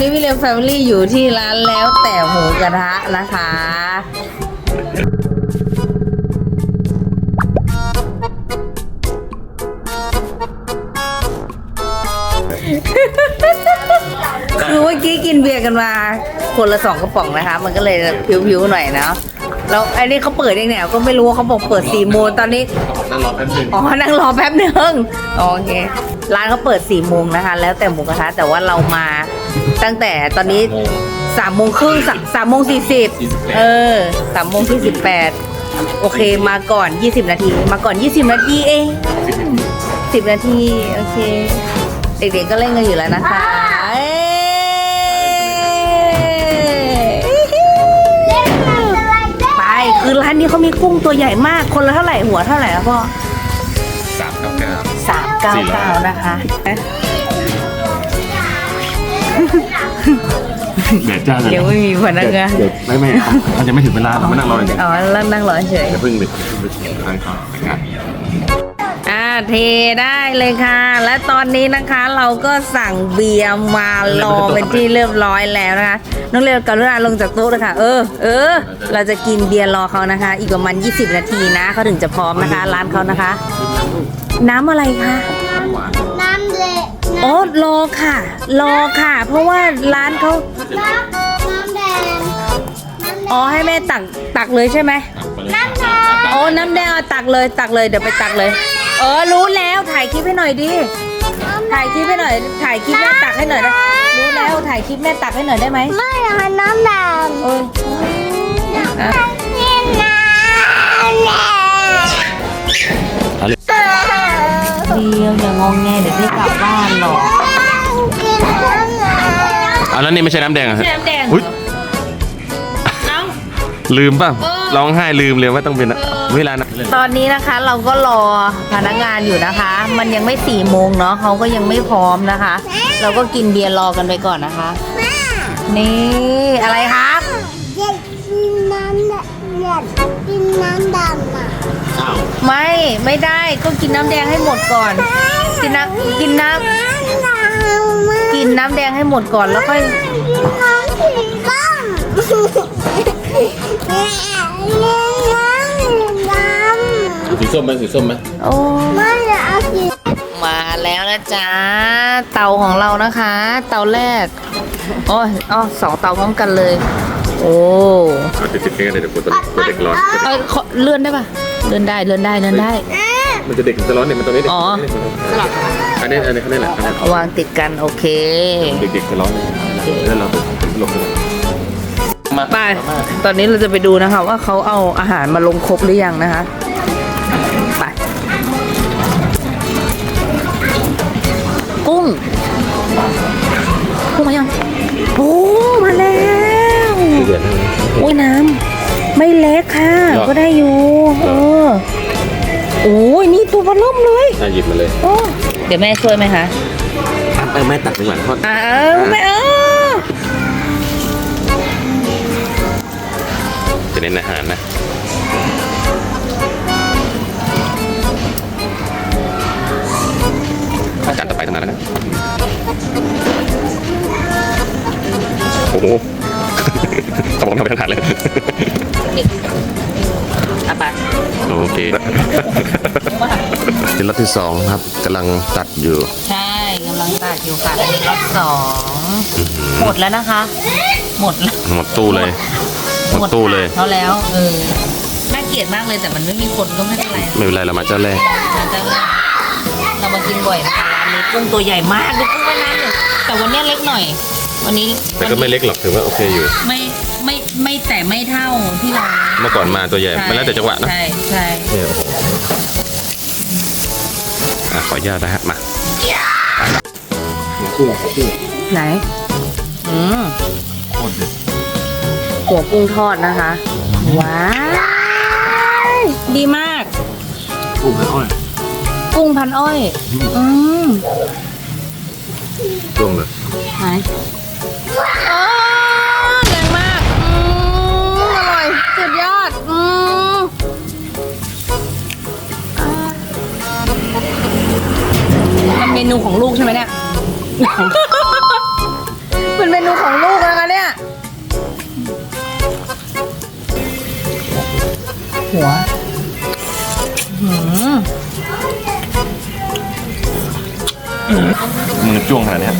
นี้วิเลมแฟมิลี่อยู่ที่ร้านแล้วแต่หมูกระทะนะคะคือเมื่อกี้กินเบียร์กันมา คนละสองกระป๋องนะคะ มันก็เลยผิวๆหน่อยเนาะแล้วไอ้นี่เขาเปิดเองเนี่ยก็ไม่รู้ว่าเขาบอกเปิดสี่โมงตอนนี้นั่งรอแป๊บนึงอ๋อนั่งรอแป๊บหนึ่งโอเค ร้านเขาเปิด4ี่โมงนะคะ แล้วแต่หมูกระทะแต่ว่าเรามาตั้งแต่ตอนนี้โมงสามโมงครึ่งสามโมงสี่สิบเออสามโมงที่สิบแปดโอเคมาก่อน 20 นาที มาก่อน 20 นาทีเอง10 นาที โอเค เด็กๆก็เล่นกันอยู่แล้วนะคะเอ้ยไปคือร้านนี้เขามีกุ้งตัวใหญ่มากคนละเท่าไหร่หัวเท่าไหร่อะพ่อสาม เก้าเก้าสามเก้าเก้านะคะเดี๋ยวจ้ายังไม่มีพนักงานเดี๋ยวไม่ไม่เขาจะไม่ถึงเวลาเรามานั่งรออย่างเดียวอ๋อแล้วนั่งรอเฉยเดี๋ยวเพิ่งหนึ่งทานข้าวงานอ่า เทได้เลยค่ะ และตอนนี้นะคะเราก็สั่งเบียร์มารอเป็นที่เรียบร้อยแล้วนะคะน้องเร็วกรุณาลงจากโต๊ะเลยค่ะ เออ เออ เราจะกินเบียร์รอเขานะคะ อีกประมาณ 20 นาทีนะเขาถึงจะพร้อมนะคะ ร้านเขานะคะ น้ำอะไรคะน้ำเละโอ้รอค่ะ รอค่ะ เพราะว่าร้านเขาน้ำน้ำแดงอ๋อให้แม่ตักตักเลยใช่ไหม น้ำแดงโอ้น้ำแดงเอาตักเลยตักเลยเดี๋ยวไปตักเลย เออรู้แล้วถ่ายคลิปให้หน่อยดิถ่ายคลิปให้หน่อย ถ่ายคลิปแม่ตักให้หน่อยนะรู้แล้วถ่ายคลิปแม่ตักให้หน่อยได้ไหมไม่ค่ะน้ำแดงเอออะนี่น้ำแดงเดียวอย่างงงแงเดี๋ยวได้กลับบ้านหรอกกินน้ำแดงอะแล้วนี่ไม่ใช่น้ำแดงเหรอฮะน้ำแดงอุ๊ยเอ้าลืมป่ะ เออ ร้องไห้ลืมเลยว่าต้องเป็นเวลานะตอนนี้นะคะเราก็รอพนักงานอยู่นะคะ มันยังไม่สี่โมงเนาะเขาก็ยังไม่พร้อมนะคะ เราก็กินเบียร์รอกันไปก่อนนะคะ นี่อะไรครับอยากกินน้ำแดงอยากกินน้ำดำอะไม่ไม่ได้ก็กินน้ำแดงให้หมดก่อน กินน้ำกินน้น้ำดำมากำกินน้ำแดงให้หมดก่อนแล้วค่อยน้ำสีส้มแม่เล่นน้ำด สีส้มไหมสีส้มไหมโอ้ำไม่อยากเอาสีมาแล้วนะจ๊ะ เตาของเรานะคะ เตาแรกโอ้ยอ๋อสองเตาพร้อมกันเลย โอ้เอาติดติดกันเดี๋ยวตัวตัวเด็กร้อนเอยขอเลื่อนได้ปะเลื่อนได้เลื่อนได้เลื่อนได้ มันจะเด็กจะร้อนเนี่ยมันตัวนี้เด็กอ๋ออันนี้อันนี้เขาเนี่ยแหละอันนี้เอาวางติดกันโอเค เด็กๆจะร้อนเลยแล้วเราหลบ มาไป ตอนนี้เราจะไปดูนะคะ ว่าเขาเอาอาหารมาลงครบหรือยังนะคะ ไป กุ้ง กุ้งมายัง โอ้ มาแล้วเดือดนะโอ้ยน้ำ ไม่เล็กค่ะหรอก็ได้อยู่ เออ โอ้ยนี่ตัวมันล่มเลยอะหยิบมาเลยโอ้เดี๋ยวแม่ช่วยไหมคะ เออแม่ตักไปก่อนทอดอ้าวแม่เออ เน้นอาหารนะจานต่อไปตั้งนานแล้วนะ โอ้โหเขาบอกทำไปทั้งถาดเลยนี่เอาไปโอเคเป็นรอบที่สองครับกำลังตัดอยู่ ใช่กำลังตัดอยู่ค่ะอันนี้รอบสองหมดแล้วนะคะ หมดแล้ว หมดตู้เลย หมดตู้เลยถาดเขาแล้วเออน่าเกลียดมากเลยแต่มันไม่มีคนก็ไม่เป็นไรไม่เป็นไรเรามาเจ้าแรกเราจะเรามากินบ่อยนะคะร้านนี้กุ้งตัวใหญ่มากดูกุ้งแม่น้ำเลยแต่วันเนี้ยเล็กหน่อย วันนี้แต่ก็ไม่เล็กหรอกถือว่าโอเคอยู่ ไม่ไม่ไม่แต่ไม่เท่าที่เราเมื่อก่อนมาตัวใหญ่มันแล้วแต่จังหวะนะใช่ใช่เนี่ยโอ้โหอะขออนุญาตนะฮะมากุ้งกุ้งไหนอืมโคตรเด็ด หัวกุ้งทอดนะคะ ว้าว ดีมาก กุ้งไม่อ้อยกุ้งพันอ้อย อืมช่วงเลยไหนอ๋อแรงมากอืมอร่อย สุดยอด อืมอ่ามันเมนูของลูกใช่ไหมเนี่ย มันเมนูของลูกนะ หัวหืมมือจ้วงขนาดเนี้ย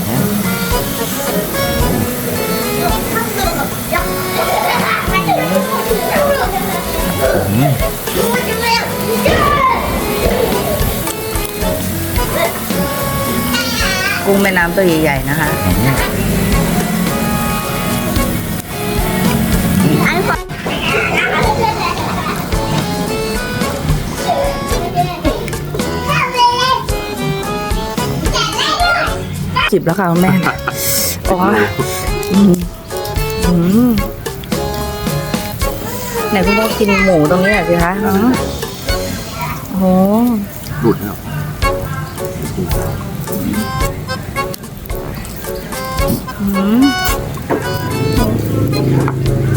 กุ้งแม่น้ำตัวใหญ่ๆนะคะ จิบแล้วค่ะคุณแม่โอ้ยอืมอืมไหนคุณพ่อกินหมูตรงนี้หน่อยสิคะอ๋อโอ้โหดูดแล้วอืม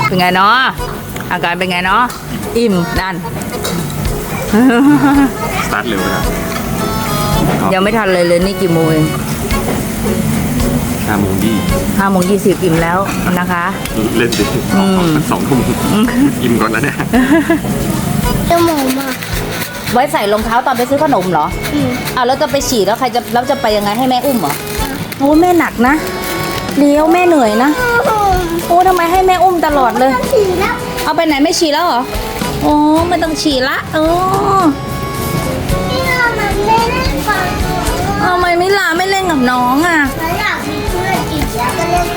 เป็นไงเนาะอาการเป็นไงเนาะอิ่มนั่นสตาร์ทเร็วนะยังไม่ทันเลยเลยนี่กี่โมงเอง ห้าโมงยี่ห้าโมงยี่สิบอิ่มแล้วนะคะ เล่นดิอืมสองทุ่มอิ่มก่อนแล้วเนี่ยจมูกมาไว้ใส่รองเท้าตอนไปซื้อขนมเหรออืมอะแล้วจะไปฉี่แล้วใครจะแล้วจะไปยังไงให้แม่อุ้มเหรอโอ้แม่หนักนะเลี้ยวแม่เหนื่อยนะโอ้ทำไมให้แม่อุ้มตลอดเลยฉี่แล้วเอาไปไหนไม่ฉี่แล้วเหรอโอ้ไม่ต้องฉี่ละเออพี่เรามันไม่ได้ฟังหนูเอาไมมิลาไม่เล่นกับน้องอะ แล้ว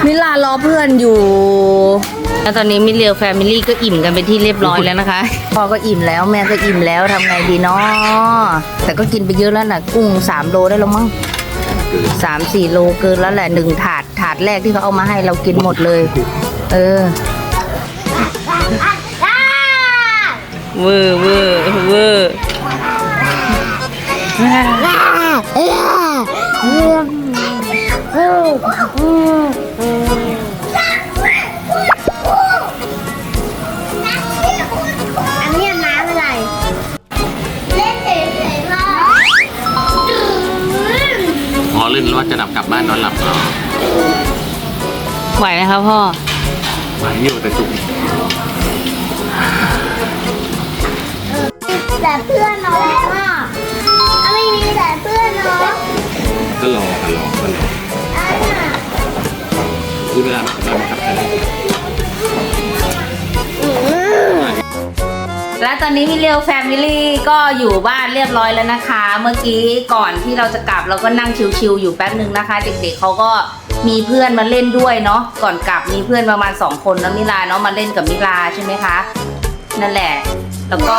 มิลารอเพื่อนอยู่ แล้วตอนนี้มิเลียวแฟมิลี่ก็อิ่มกันเป็นที่เรียบร้อยแล้วนะคะ พ่อก็อิ่มแล้วแม่ก็อิ่มแล้วทำไงดีเนาะแต่ก็กินไปเยอะแล้วนะกุ้งสามโลได้แล้วมั้งสามสี่โลเกินแล้วแหละหนึ่งถาดถาดแรกที่เขาเอามาให้เรากินหมดเลย เอออ่าเวอร์เวอร์เวอร์เออเว่าจะหลับกลับบ้านนอนหลับเหรอไหวไหมคะพ่อไหวอยู่แต่จุกแต่เพื่อนน้องอะไม่มีแต่เพื่อนน้องก็รอกันรอกันรออะคือเวลาเราบังคับใครไและตอนนี้มิเลียวแฟมิลี่ก็อยู่บ้านเรียบร้อยแล้วนะคะ เมื่อกี้ก่อนที่เราจะกลับเราก็นั่งชิวๆอยู่แป๊บหนึ่งนะคะ เด็กๆเขาก็มีเพื่อนมาเล่นด้วยเนาะก่อนกลับมีเพื่อนประมาณสองคนนะมิลาเนาะมาเล่นกับมิลาใช่ไหมคะ นั่นแหละ แล้วก็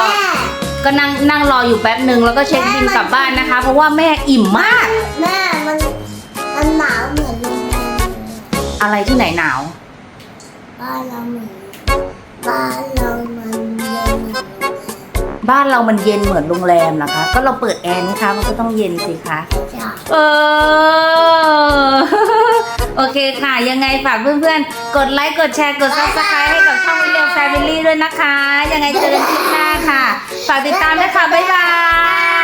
ก็นั่งนั่งรออยู่แป๊บหนึ่งแล้วก็เช็คบินกลับบ้านนะคะ เพราะว่าแม่อิ่มมาก แม่มันมันหนาวเหมือนโรงแรมอะไรที่ไหนหนาวบ้านเราเหมือนบ้านเรา บ้านเรามันเย็นเหมือนโรงแรมนะคะ ก็เราเปิดแอร์นะคะ มันก็ต้องเย็นสิคะจ้ะ เออ โอเคค่ะ ยังไงฝากเพื่อนๆ กดไลค์ กดแชร์ กด subscribe ให้กับช่องวิลเลียมแฟมิลี่ด้วยนะคะ ยังไงเจอกันคลิปหน้าค่ะ ฝากติดตามด้วยค่ะ บ๊ายบาย